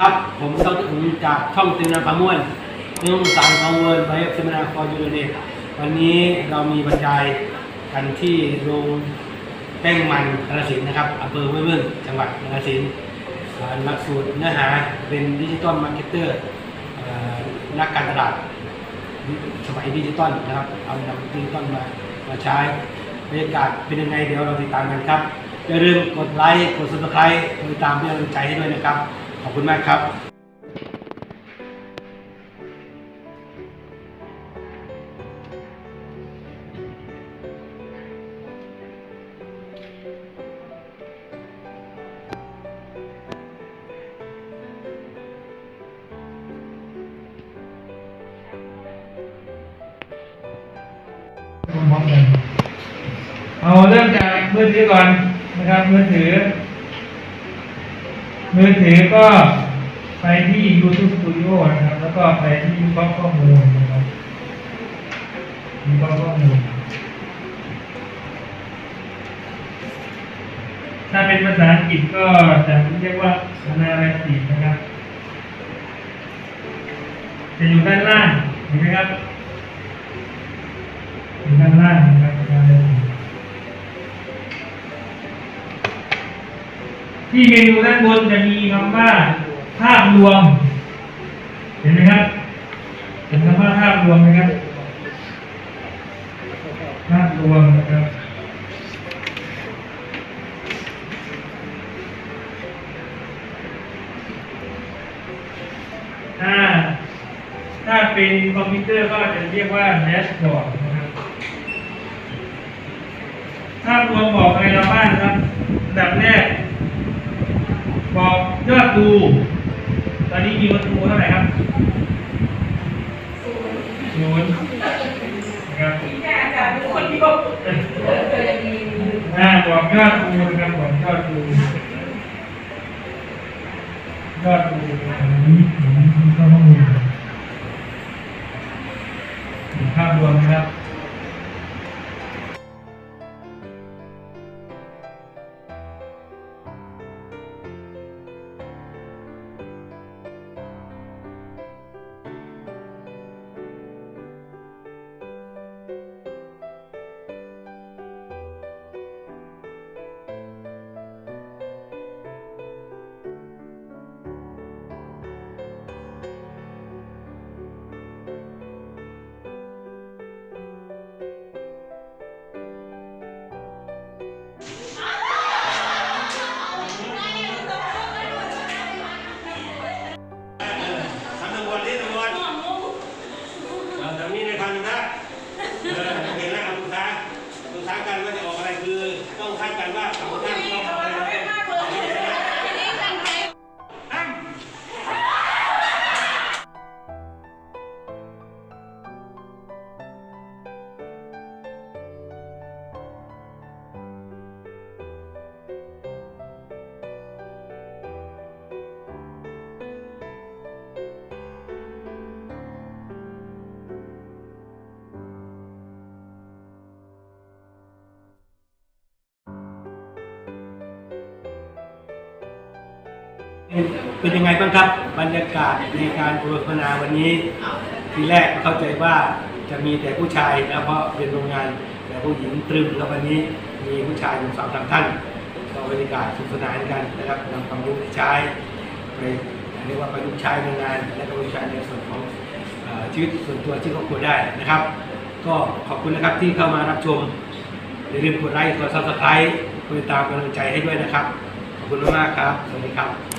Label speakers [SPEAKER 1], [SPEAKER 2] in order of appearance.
[SPEAKER 1] ครับ ผมเต้าถึงจากช่องตินาพาม่วนเรื่องสารของเวิร์ลไบเซมินาฟอร์ยูเนตวันนี้เรามีบรรยายกันที่โรงแป้งมันกาฬสินธุ์นะครับอำเภอห้วยเมืองจังหวัดกาฬสินธุ์อ่าหลักสูตรเนื้อหาเป็นดิจิตอลมาร์เก็ตเตอร์นักการตลาดสมัยดิจิตอลนะครับ เอานำดิจิตอลมามาใช้บรรยากาศเป็นยังไงเดี๋ยวเราติดตามกันครับอย่าลืมกดไลค์กด subscribe กดติดตามเพื่อเป็นกำลังใจให้ด้วยนะครับ ขอบคุณมากครับ
[SPEAKER 2] เอาเริ่มจากมือถือก่อนนะครับมือถือ มือถือก็ไปที่ YouTube Studio นะครับ แล้วก็ไปที่วิเคราะห์ข้อมูลนะครับวิเคราะห์ข้อมูล ถ้าเป็นภาษาอังกฤษก็จะเรียกว่า analysis นะครับ จะอยู่ด้านล่างเห็นไหมครับอยู่ด้านล่างนะครับ ที่เมนูด้านบนจะมีคำว่าภาพรวม เห็นไหมครับเห็นคำว่าภาพรวมไหมครับ ภาพรวมนะครับถ้าถ้าเป็นคอมพิวเตอร์ก็จะเรียกว่าแดชบอร์ดนะครับภาพรวมบอกอะไรเราบ้างครับอันดับแรก ดู ตอนนี้มีคนดูเท่าไหร่ครับศูนย์นะครับอ่าบอกยอดดูนะครับบอกยอดดูยอดดูข้อมูลภาพรวมนะครับ
[SPEAKER 1] เป็นยังไงบ้างครับบรรยากาศในการโฆษณาวันนี้ ทีแรกเข้าใจว่าจะมีแต่ผู้ชายนะเพราะเป็นโรงงานแต่ผู้หญิงตรึมแล้ววันนี้มีผู้ชายอยู่สามสามท่านก็บรรยากาศสนุกสนานกันนะครับนำความรู้ที่ใช้ไปเรียกว่าประยุกต์ใช้ในงาน และก็ประยุกต์ใช้ในส่วนของอชีวิตส่วนตัวที่ครอบครัวได้นะครับ ก็ขอบคุณนะครับที่เข้ามารับชมอย่าลืมกดไลค์กดซับสไครต์กดติดตามกำลังใจให้ด้วยนะครับ ขอบคุณมากครับ สวัสดีครับ